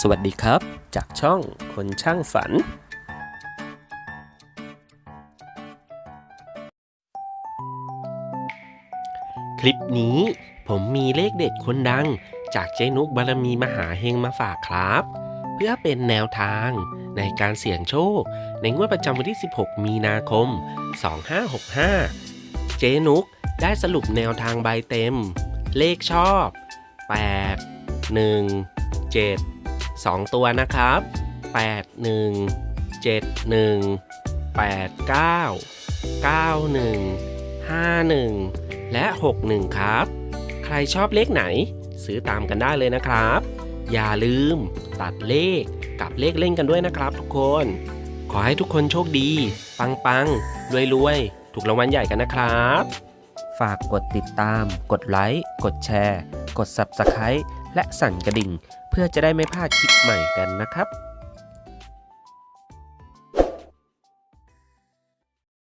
สวัสดีครับ จากช่องคนช่างฝัน คลิปนี้ผมมีเลขเด็ดคนดัง จากเจนุกบารมีมหาเฮงมาฝากครับ เพื่อเป็นแนวทางในการเสี่ยงโชค ในงวดประจำวันที่ 16 มีนาคม 2565 เจนุกได้สรุปแนวทางใบเต็ม เลขชอบ 8 1 7 2 ตัวนะครับ 8 1 7 1 8 9 9 1 5 1 และ 6 1 ครับ ใครชอบเลขไหน ซื้อตามกันได้เลยนะครับ อย่าลืมตัดเลขกับเลขเล่นกันด้วยนะครับทุกคน ขอให้ทุกคนโชคดี ปังปังรวยรวยถูกรางวัลใหญ่กันนะครับ ฝากกดติดตาม กดไลค์ กดแชร์ กด Subscribe และสั่นกระดิ่ง เพื่อจะได้ไม่พลาดคลิปใหม่กันนะครับ